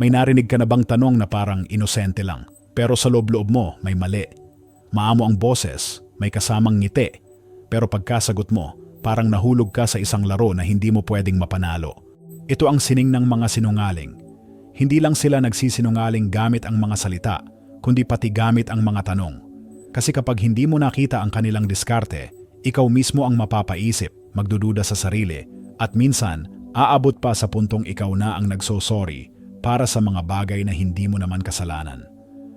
May narinig ka na bang tanong na parang inosente lang, pero sa loob-loob mo may mali. Maamo ang boses, may kasamang ngiti, pero pagkasagot mo, parang nahulog ka sa isang laro na hindi mo pwedeng mapanalo. Ito ang sining ng mga sinungaling. Hindi lang sila nagsisinungaling gamit ang mga salita, kundi pati gamit ang mga tanong. Kasi kapag hindi mo nakita ang kanilang diskarte, ikaw mismo ang mapapaisip, magdududa sa sarili, at minsan, aabot pa sa puntong ikaw na ang nagsosorry para sa mga bagay na hindi mo naman kasalanan.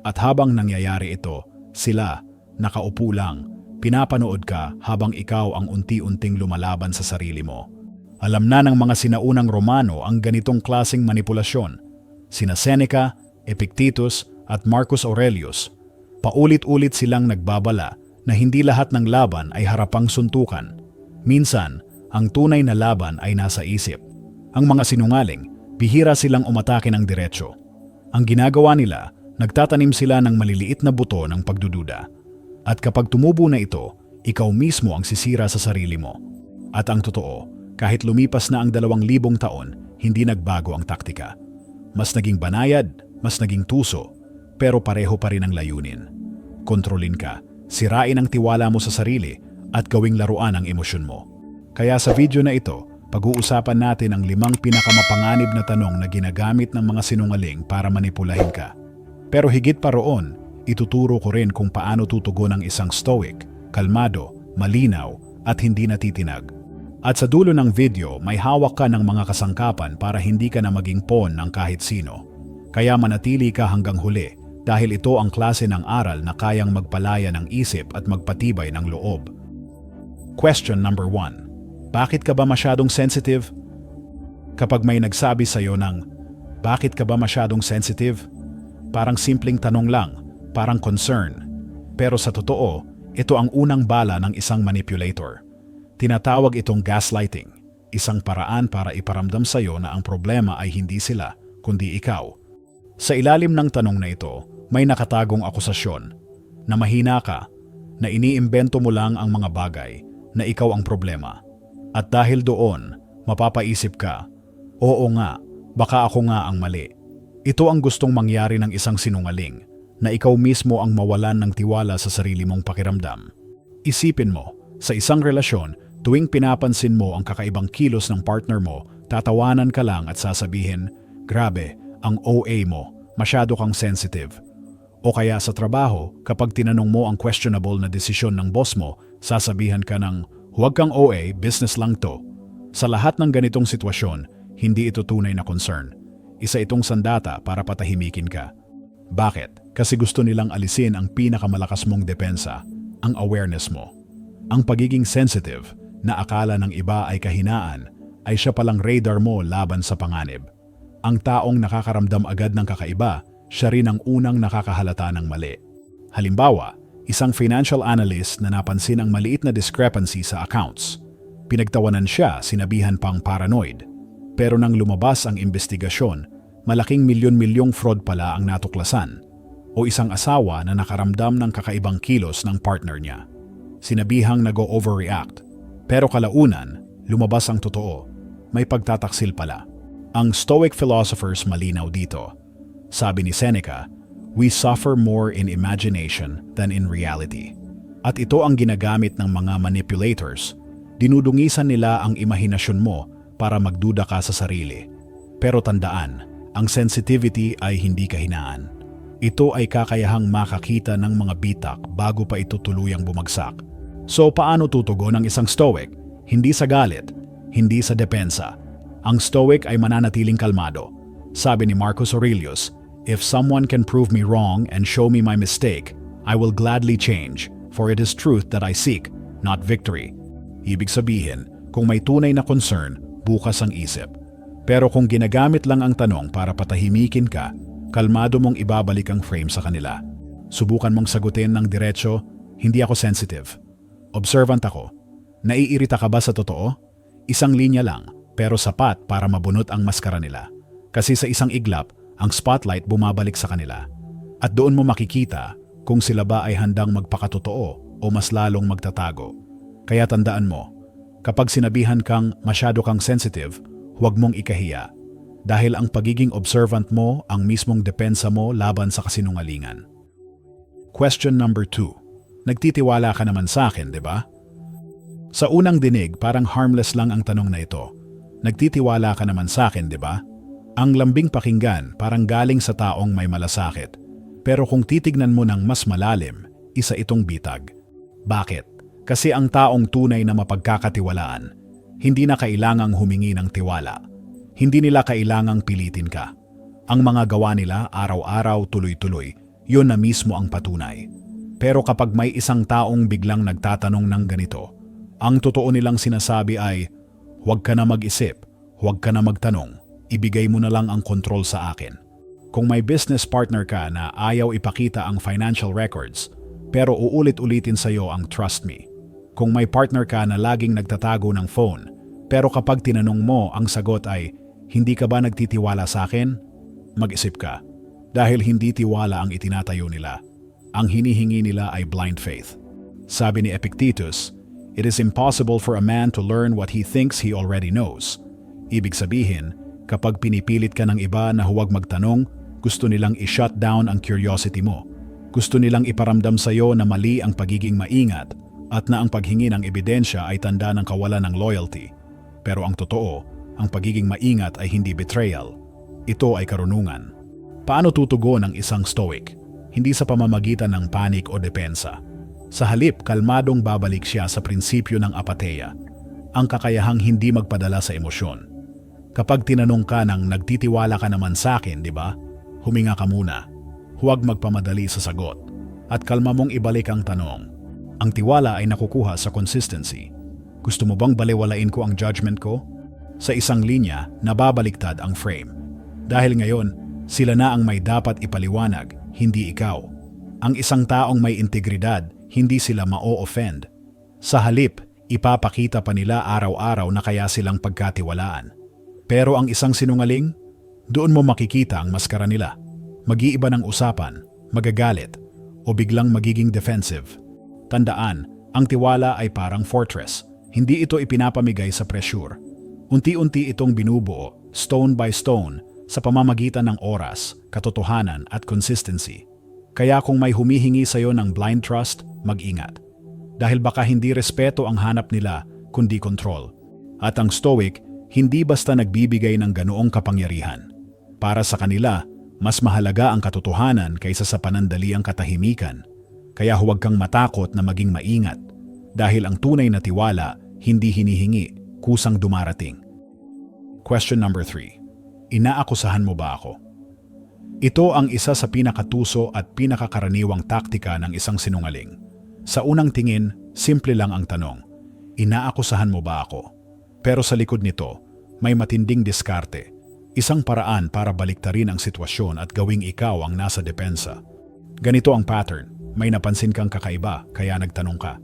At habang nangyayari ito, sila, nakaupo lang, pinapanood ka habang ikaw ang unti-unting lumalaban sa sarili mo. Alam na ng mga sinaunang Romano ang ganitong klasing manipulasyon. Sina Seneca, Epictetus at Marcus Aurelius. Paulit-ulit silang nagbabala na hindi lahat ng laban ay harapang suntukan. Minsan, ang tunay na laban ay nasa isip. Ang mga sinungaling, bihira silang umatake ng diretsyo. Ang ginagawa nila, nagtatanim sila ng maliliit na buto ng pagdududa. At kapag tumubo na ito, ikaw mismo ang sisira sa sarili mo. At ang totoo, kahit lumipas na ang dalawang libong taon, hindi nagbago ang taktika. Mas naging banayad, mas naging tuso, pero pareho pa rin ang layunin. Kontrolin ka, sirain ang tiwala mo sa sarili, at gawing laruan ang emosyon mo. Kaya sa video na ito, pag-uusapan natin ang limang pinakamapanganib na tanong na ginagamit ng mga sinungaling para manipulahin ka. Pero higit pa roon, ituturo ko rin kung paano tutugon ang isang stoic, kalmado, malinaw, at hindi natitinag. At sa dulo ng video, may hawak ka ng mga kasangkapan para hindi ka na maging pawn ng kahit sino. Kaya manatili ka hanggang huli dahil ito ang klase ng aral na kayang magpalaya ng isip at magpatibay ng loob. Question number 1. Bakit ka ba masyadong sensitive? Kapag may nagsabi sa'yo ng, bakit ka ba masyadong sensitive? Parang simpleng tanong lang, parang concern. Pero sa totoo, ito ang unang bala ng isang manipulator. Tinatawag itong gaslighting, isang paraan para iparamdam sa'yo na ang problema ay hindi sila, kundi ikaw. Sa ilalim ng tanong na ito, may nakatagong akusasyon na mahina ka, na iniimbento mo lang ang mga bagay, na ikaw ang problema. At dahil doon, mapapaisip ka, oo nga, baka ako nga ang mali. Ito ang gustong mangyari ng isang sinungaling, na ikaw mismo ang mawalan ng tiwala sa sarili mong pakiramdam. Isipin mo, sa isang relasyon, tuwing pinapansin mo ang kakaibang kilos ng partner mo, tatawanan ka lang at sasabihin, grabe, ang OA mo, masyado kang sensitive. O kaya sa trabaho, kapag tinanong mo ang questionable na desisyon ng boss mo, sasabihan ka ng, huwag kang OA, business lang to. Sa lahat ng ganitong sitwasyon, hindi ito tunay na concern. Isa itong sandata para patahimikin ka. Bakit? Kasi gusto nilang alisin ang pinakamalakas mong depensa, ang awareness mo. Ang pagiging sensitive, na akala ng iba ay kahinaan, ay siya palang radar mo laban sa panganib. Ang taong nakakaramdam agad ng kakaiba, siya rin ang unang nakakahalata ng mali. Halimbawa, isang financial analyst na napansin ang maliit na discrepancy sa accounts. Pinagtawanan siya, sinabihan pang paranoid. Pero nang lumabas ang investigasyon, malaking milyon-milyong fraud pala ang natuklasan. O isang asawa na nakaramdam ng kakaibang kilos ng partner niya. Sinabihang nag-overreact. Pero kalaunan, lumabas ang totoo. May pagtataksil pala. Ang Stoic philosophers malinaw dito. Sabi ni Seneca, we suffer more in imagination than in reality. At ito ang ginagamit ng mga manipulators. Dinudungisan nila ang imahinasyon mo para magduda ka sa sarili. Pero tandaan, ang sensitivity ay hindi kahinaan. Ito ay kakayahang makakita ng mga bitak bago pa ito tuluyang bumagsak. So paano tutugon ang isang stoic? Hindi sa galit, hindi sa depensa. Ang stoic ay mananatiling kalmado. Sabi ni Marcus Aurelius, If someone can prove me wrong and show me my mistake, I will gladly change, for it is truth that I seek, not victory. Ibig sabihin, kung may tunay na concern, bukas ang isip. Pero kung ginagamit lang ang tanong para patahimikin ka, kalmado mong ibabalik ang frame sa kanila. Subukan mong sagutin ng diretsyo, hindi ako sensitive. Observant ako. Naiirita ka ba sa totoo? Isang linya lang, pero sapat para mabunot ang maskara nila. Kasi sa isang iglap, ang spotlight bumabalik sa kanila. At doon mo makikita kung sila ba ay handang magpakatotoo o mas lalong magtatago. Kaya tandaan mo, kapag sinabihan kang masyado kang sensitive, huwag mong ikahiya. Dahil ang pagiging observant mo ang mismong depensa mo laban sa kasinungalingan. Question number 2. Nagtitiwala ka naman sa akin, di ba? Sa unang dinig, parang harmless lang ang tanong na ito. Nagtitiwala ka naman sa akin, di ba? Ang lambing pakinggan parang galing sa taong may malasakit. Pero kung titignan mo ng mas malalim, isa itong bitag. Bakit? Kasi ang taong tunay na mapagkakatiwalaan, hindi na kailangang humingi ng tiwala. Hindi nila kailangang pilitin ka. Ang mga gawa nila araw-araw tuloy-tuloy, yun na mismo ang patunay. Pero kapag may isang taong biglang nagtatanong ng ganito, ang totoo nilang sinasabi ay, huwag ka na mag-isip, huwag ka na magtanong, ibigay mo na lang ang kontrol sa akin. Kung may business partner ka na ayaw ipakita ang financial records, pero uulit-ulitin sa'yo ang trust me. Kung may partner ka na laging nagtatago ng phone, pero kapag tinanong mo, ang sagot ay, hindi ka ba nagtitiwala sa akin? Mag-isip ka. Dahil hindi tiwala ang itinatayo nila. Ang hinihingi nila ay blind faith. Sabi ni Epictetus, It is impossible for a man to learn what he thinks he already knows. Ibig sabihin, kapag pinipilit ka ng iba na huwag magtanong, gusto nilang i-shut down ang curiosity mo. Gusto nilang iparamdam sa iyo na mali ang pagiging maingat at na ang paghingi ng ebidensya ay tanda ng kawalan ng loyalty. Pero ang totoo, ang pagiging maingat ay hindi betrayal. Ito ay karunungan. Paano tutugon ang isang stoic? Hindi sa pamamagitan ng panik o depensa. Sa halip, kalmadong babalik siya sa prinsipyo ng apateya, ang kakayahang hindi magpadala sa emosyon. Kapag tinanong ka ng nagtitiwala ka naman sa akin, di ba? Huminga ka muna. Huwag magpamadali sa sagot. At kalma mong ibalik ang tanong. Ang tiwala ay nakukuha sa consistency. Gusto mo bang baliwalain ko ang judgment ko? Sa isang linya, nababaliktad ang frame. Dahil ngayon, sila na ang may dapat ipaliwanag, hindi ikaw. Ang isang taong may integridad, hindi sila ma-offend. Sa halip, ipapakita pa nila araw-araw na kaya silang pagkatiwalaan. Pero ang isang sinungaling, doon mo makikita ang maskara nila. Mag-iiba ng usapan, magagalit, o biglang magiging defensive. Tandaan, ang tiwala ay parang fortress. Hindi ito ipinapamigay sa pressure Unti-unti itong binubuo, stone by stone, sa pamamagitan ng oras, katotohanan at consistency. Kaya kung may humihingi sa iyo ng blind trust, mag-ingat. Dahil baka hindi respeto ang hanap nila, kundi control. At ang stoic, hindi basta nagbibigay ng ganoong kapangyarihan. Para sa kanila, mas mahalaga ang katotohanan kaysa sa panandaliang katahimikan. Kaya huwag kang matakot na maging maingat. Dahil ang tunay na tiwala, hindi hinihingi, kusang dumarating. Question number 3. Inaakusahan mo ba ako? Ito ang isa sa pinakatuso at pinakakaraniwang taktika ng isang sinungaling. Sa unang tingin, simple lang ang tanong, inaakusahan mo ba ako? Pero sa likod nito, may matinding diskarte, isang paraan para baliktarin ang sitwasyon at gawing ikaw ang nasa depensa. Ganito ang pattern, may napansin kang kakaiba kaya nagtanong ka.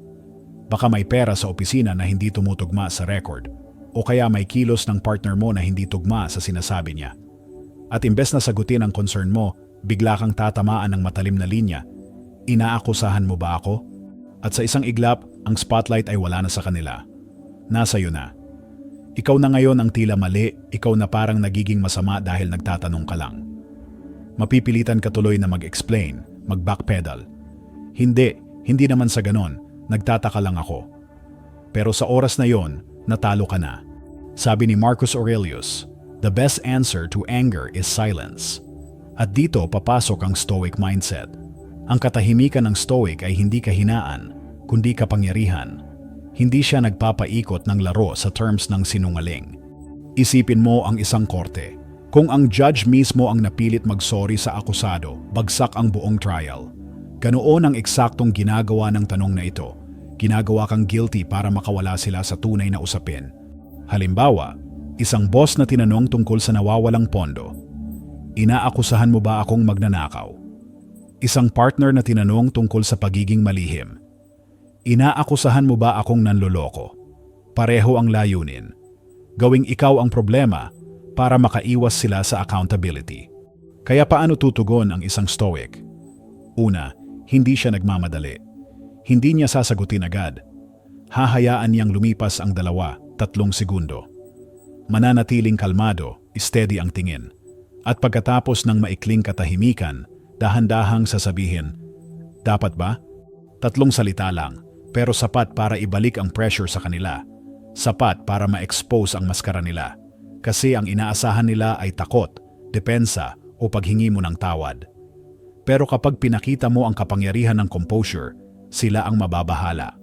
Baka may pera sa opisina na hindi tumutugma sa record o kaya may kilos ng partner mo na hindi tugma sa sinasabi niya. At imbes na sagutin ang concern mo, bigla kang tatamaan ng matalim na linya. Inaakusahan mo ba ako? At sa isang iglap, ang spotlight ay wala na sa kanila. Nasa iyo na. Ikaw na ngayon ang tila mali, ikaw na parang nagiging masama dahil nagtatanong ka lang. Mapipilitan ka tuloy na mag-explain, mag-backpedal. Hindi, hindi naman sa ganon nagtataka lang ako. Pero sa oras na yon, natalo ka na. Sabi ni Marcus Aurelius, the best answer to anger is silence. At dito papasok ang stoic mindset. Ang katahimikan ng stoic ay hindi kahinaan, kundi kapangyarihan. Hindi siya nagpapaikot ng laro sa terms ng sinungaling. Isipin mo ang isang korte. Kung ang judge mismo ang napilit magsorry sa akusado, bagsak ang buong trial. Ganoon ang eksaktong ginagawa ng tanong na ito ginagawa kang guilty para makawala sila sa tunay na usapin. Halimbawa, isang boss na tinanong tungkol sa nawawalang pondo. Inaakusahan mo ba akong magnanakaw? Isang partner na tinanong tungkol sa pagiging malihim. Inaakusahan mo ba akong nanloloko? Pareho ang layunin. Gawing ikaw ang problema para makaiwas sila sa accountability. Kaya paano tutugon ang isang stoic? Una, hindi siya nagmamadali hindi niya sasagutin agad. Hahayaan niyang lumipas ang dalawa, tatlong segundo. Mananatiling kalmado, steady ang tingin. At pagkatapos ng maikling katahimikan, dahan-dahang sasabihin, Dapat ba? Tatlong salita lang, pero sapat para ibalik ang pressure sa kanila. Sapat para ma-expose ang maskara nila. Kasi ang inaasahan nila ay takot, depensa o paghingi mo ng tawad. Pero kapag pinakita mo ang kapangyarihan ng composure, sila ang mababahala.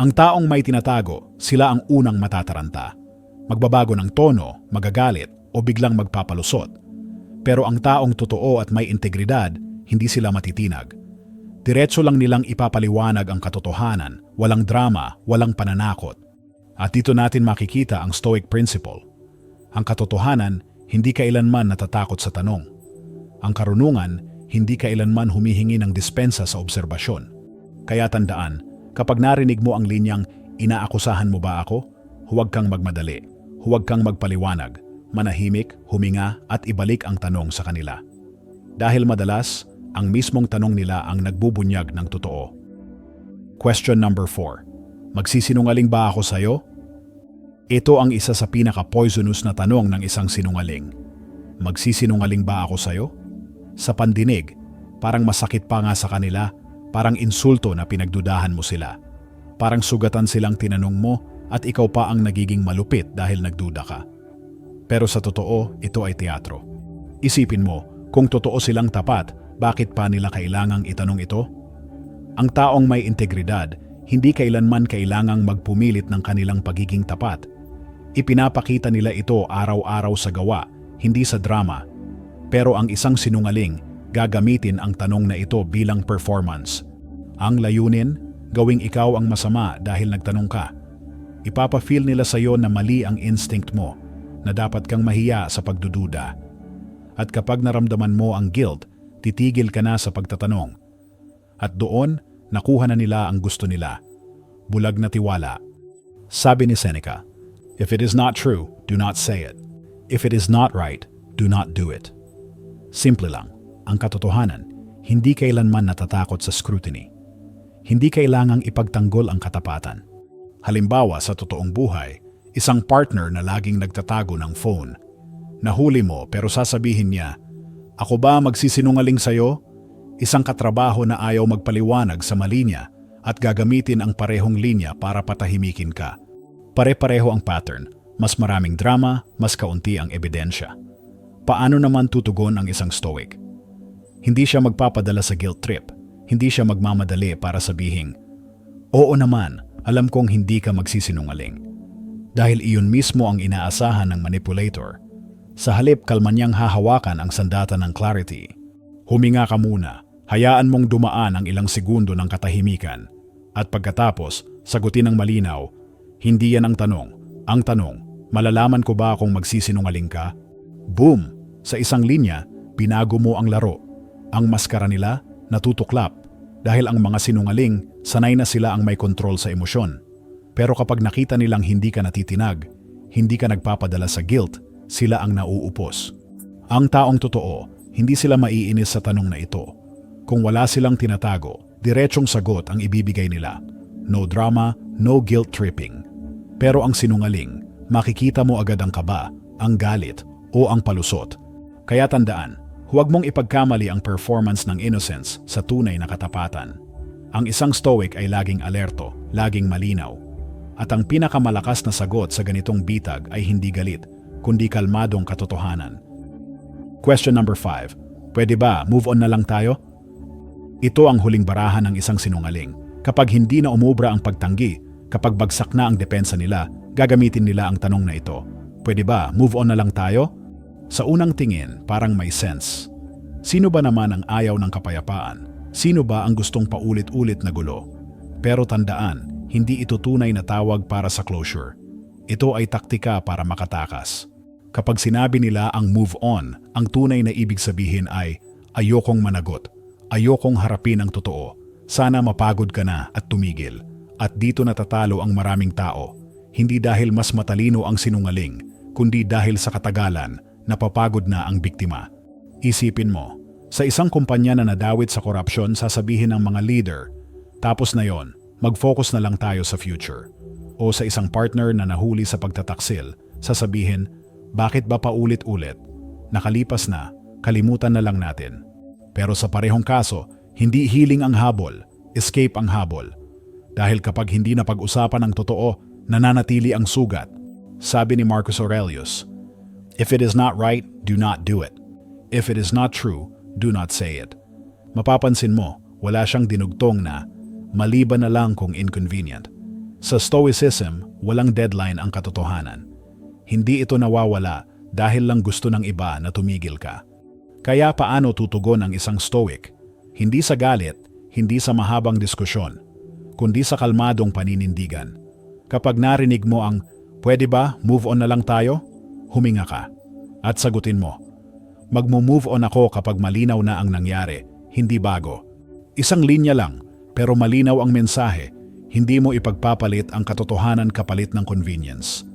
Ang taong may tinatago, sila ang unang matataranta. Magbabago ng tono, magagalit, o biglang magpapalusot. Pero ang taong totoo at may integridad, hindi sila matitinag. Diretso lang nilang ipapaliwanag ang katotohanan, walang drama, walang pananakot. At dito natin makikita ang Stoic Principle. Ang katotohanan, hindi kailanman natatakot sa tanong. Ang karunungan, hindi kailanman humihingi ng dispensa sa obserbasyon. Kaya tandaan, kapag narinig mo ang linyang, inaakusahan mo ba ako? Huwag kang magmadali. Huwag kang magpaliwanag. Manahimik, huminga at ibalik ang tanong sa kanila. Dahil madalas, ang mismong tanong nila ang nagbubunyag ng totoo. Question number 4. Magsisinungaling ba ako sa'yo? Ito ang isa sa pinaka-poisonous na tanong ng isang sinungaling. Magsisinungaling ba ako sa'yo? Sa pandinig, parang masakit pa nga sa kanila, parang insulto na pinagdudahan mo sila. Parang sugatan silang tinanong mo at ikaw pa ang nagiging malupit dahil nagduda ka. Pero sa totoo, ito ay teatro. Isipin mo, kung totoo silang tapat, bakit pa nila kailangang itanong ito? Ang taong may integridad, hindi kailanman kailangang magpumilit ng kanilang pagiging tapat. Ipinapakita nila ito araw-araw sa gawa, hindi sa drama. Pero ang isang sinungaling, gagamitin ang tanong na ito bilang performance. Ang layunin, gawing ikaw ang masama dahil nagtanong ka. Ipapafeel nila sa iyo na mali ang instinct mo, na dapat kang mahiya sa pagdududa. At kapag naramdaman mo ang guilt, titigil ka na sa pagtatanong. At doon, nakuha na nila ang gusto nila. Bulag na tiwala. Sabi ni Seneca, If it is not true, do not say it. If it is not right, do not do it. Simple lang, ang katotohanan, hindi kailanman natatakot sa scrutiny. Hindi kailangang ipagtanggol ang katapatan. Halimbawa sa totoong buhay, isang partner na laging nagtatago ng phone. Nahuli mo pero sasabihin niya, Ako ba magsisinungaling sa'yo? Isang katrabaho na ayaw magpaliwanag sa mali niya at gagamitin ang parehong linya para patahimikin ka. Pare-pareho ang pattern, mas maraming drama, mas kaunti ang ebidensya. Paano naman tutugon ang isang stoic? Hindi siya magpapadala sa guilt trip. Hindi siya magmamadali para sabihing, Oo naman, alam kong hindi ka magsisinungaling. Dahil iyon mismo ang inaasahan ng manipulator. Sa halip kalma niyang hahawakan ang sandata ng clarity. Huminga ka muna, hayaan mong dumaan ang ilang segundo ng katahimikan. At pagkatapos, sagutin ng malinaw, hindi yan ang tanong. Ang tanong, malalaman ko ba kung magsisinungaling ka? Boom! Sa isang linya, binago mo ang laro. Ang maskara nila, natutuklap. Dahil ang mga sinungaling, sanay na sila ang may kontrol sa emosyon. Pero kapag nakita nilang hindi ka natitinag, hindi ka nagpapadala sa guilt, sila ang nauupos. Ang taong totoo, hindi sila maiinis sa tanong na ito. Kung wala silang tinatago, diretsong sagot ang ibibigay nila. No drama, no guilt tripping. Pero ang sinungaling, makikita mo agad ang kaba, ang galit, o ang palusot. Kaya tandaan, huwag mong ipagkamali ang performance ng innocence sa tunay na katapatan. Ang isang stoic ay laging alerto, laging malinaw. At ang pinakamalakas na sagot sa ganitong bitag ay hindi galit, kundi kalmadong katotohanan. Question number 5. Pwede ba move on na lang tayo? Ito ang huling barahan ng isang sinungaling. Kapag hindi na umubra ang pagtanggi, kapag bagsak na ang depensa nila, gagamitin nila ang tanong na ito. Pwede ba move on na lang tayo? Sa unang tingin, parang may sense. Sino ba naman ang ayaw ng kapayapaan? Sino ba ang gustong paulit-ulit na gulo? Pero tandaan, hindi ito tunay na tawag para sa closure. Ito ay taktika para makatakas. Kapag sinabi nila ang move on, ang tunay na ibig sabihin ay ayokong managot, ayokong harapin ang totoo, sana mapagod ka na at tumigil. At dito natatalo ang maraming tao, hindi dahil mas matalino ang sinungaling, kundi dahil sa katagalan, napapagod na ang biktima. Isipin mo, sa isang kumpanya na nadawit sa korupsyon sasabihin ng mga leader, tapos na yon, mag-focus na lang tayo sa future. O sa isang partner na nahuli sa pagtataksil, sasabihin, Bakit ba paulit-ulit? Nakalipas na, kalimutan na lang natin. Pero sa parehong kaso, hindi healing ang habol, escape ang habol. Dahil kapag hindi na pag-usapan ang totoo, nananatili ang sugat. Sabi ni Marcus Aurelius, If it is not right, do not do it. If it is not true, do not say it. Mapapansin mo, wala siyang dinugtong na maliban na lang kung inconvenient. Sa Stoicism, walang deadline ang katotohanan. Hindi ito nawawala dahil lang gusto ng iba na tumigil ka. Kaya paano tutugon ang isang Stoic? Hindi sa galit, hindi sa mahabang diskusyon, kundi sa kalmadong paninindigan. Kapag narinig mo ang, pwede ba, move on na lang tayo? Huminga ka. At sagutin mo, magmo-move on ako kapag malinaw na ang nangyari, hindi bago. Isang linya lang, pero malinaw ang mensahe, hindi mo ipagpapalit ang katotohanan kapalit ng convenience.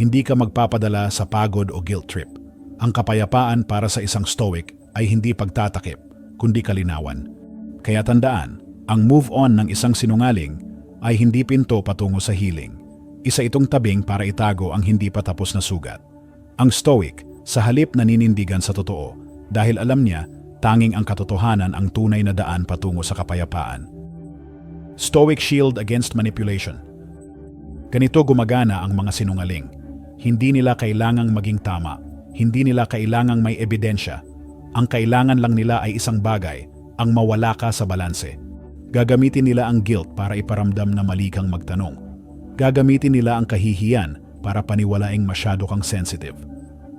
Hindi ka magpapadala sa pagod o guilt trip. Ang kapayapaan para sa isang stoic ay hindi pagtatakip, kundi kalinawan. Kaya tandaan, ang move on ng isang sinungaling ay hindi pinto patungo sa healing. Isa itong tabing para itago ang hindi pa tapos na sugat. Ang stoic, sa halip naninindigan sa totoo, dahil alam niya, tanging ang katotohanan ang tunay na daan patungo sa kapayapaan. Stoic Shield Against Manipulation Ganito gumagana ang mga sinungaling. Hindi nila kailangang maging tama. Hindi nila kailangang may ebidensya. Ang kailangan lang nila ay isang bagay, ang mawala ka sa balanse. Gagamitin nila ang guilt para iparamdam na mali kang magtanong. Gagamitin nila ang kahihiyan para paniwalaing masyado kang sensitive.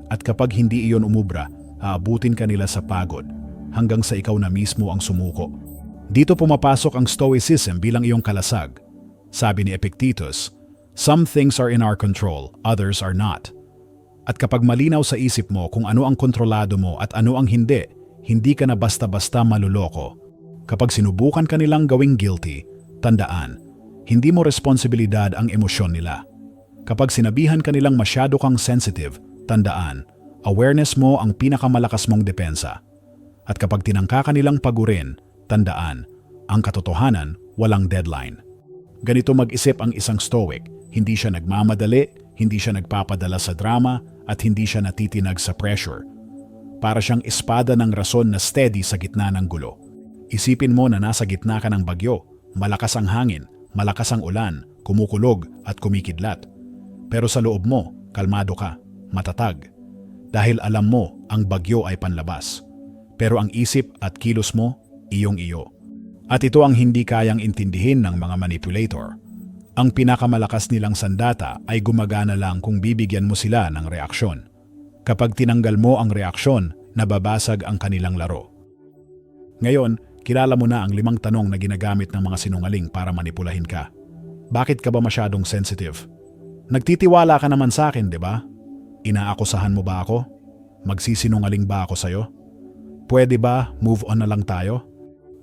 At kapag hindi iyon umubra, aabutin ka nila sa pagod hanggang sa ikaw na mismo ang sumuko. Dito pumapasok ang Stoicism bilang iyong kalasag. Sabi ni Epictetus, Some things are in our control, others are not. At kapag malinaw sa isip mo kung ano ang kontrolado mo at ano ang hindi, hindi ka na basta-basta maluloko. Kapag sinubukan ka nilang gawing guilty, tandaan, hindi mo responsibilidad ang emosyon nila. Kapag sinabihan ka nilang masyado kang sensitive, tandaan, awareness mo ang pinakamalakas mong depensa. At kapag tinangka ka nilang pagurin, tandaan, ang katotohanan walang deadline. Ganito mag-isip ang isang stoic, hindi siya nagmamadali, hindi siya nagpapadala sa drama, at hindi siya natitinag sa pressure. Para siyang espada ng rason na steady sa gitna ng gulo. Isipin mo na nasa gitna ka ng bagyo, malakas ang hangin, malakas ang ulan, kumukulog at kumikidlat. Pero sa loob mo, kalmado ka, matatag. Dahil alam mo ang bagyo ay panlabas. Pero ang isip at kilos mo, iyong iyo. At ito ang hindi kayang intindihin ng mga manipulator. Ang pinakamalakas nilang sandata ay gumagana lang kung bibigyan mo sila ng reaksyon. Kapag tinanggal mo ang reaksyon, nababasag ang kanilang laro. Ngayon, kilala mo na ang limang tanong na ginagamit ng mga sinungaling para manipulahin ka. Bakit ka ba masyadong sensitive? Nagtitiwala ka naman sa akin, di ba? Inaakusahan mo ba ako? Magsisinungaling ba ako sa'yo? Pwede ba move on na lang tayo?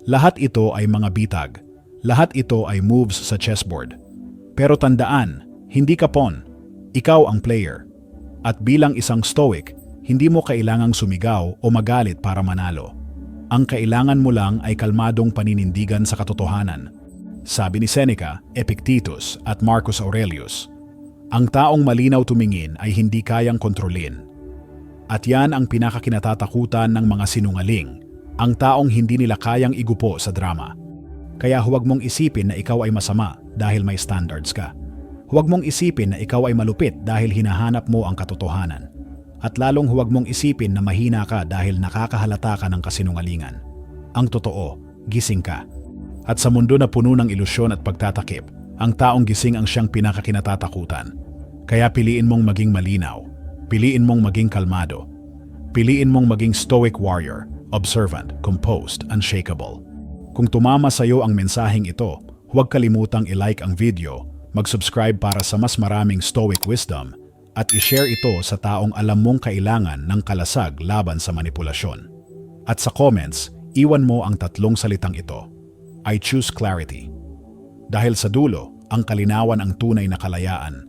Lahat ito ay mga bitag. Lahat ito ay moves sa chessboard. Pero tandaan, hindi ka pawn. Ikaw ang player. At bilang isang stoic, hindi mo kailangang sumigaw o magalit para manalo. Ang kailangan mo lang ay kalmadong paninindigan sa katotohanan. Sabi ni Seneca, Epictetus at Marcus Aurelius, ang taong malinaw tumingin ay hindi kayang kontrolin. At yan ang pinakakinatatakutan ng mga sinungaling, ang taong hindi nila kayang igupo sa drama. Kaya huwag mong isipin na ikaw ay masama dahil may standards ka. Huwag mong isipin na ikaw ay malupit dahil hinahanap mo ang katotohanan. At lalong huwag mong isipin na mahina ka dahil nakakahalata ka ng kasinungalingan. Ang totoo, gising ka. At sa mundo na puno ng ilusyon at pagtatakip, ang taong gising ang siyang pinakakinatatakutan. Kaya piliin mong maging malinaw. Piliin mong maging kalmado. Piliin mong maging stoic warrior, observant, composed, unshakable. Kung tumama sa iyo ang mensaheng ito, huwag kalimutang i-like ang video, mag-subscribe para sa mas maraming stoic wisdom, at i-share ito sa taong alam mong kailangan ng kalasag laban sa manipulasyon. At sa comments, iwan mo ang tatlong salitang ito. I choose clarity. Dahil sa dulo, ang kalinawan ang tunay na kalayaan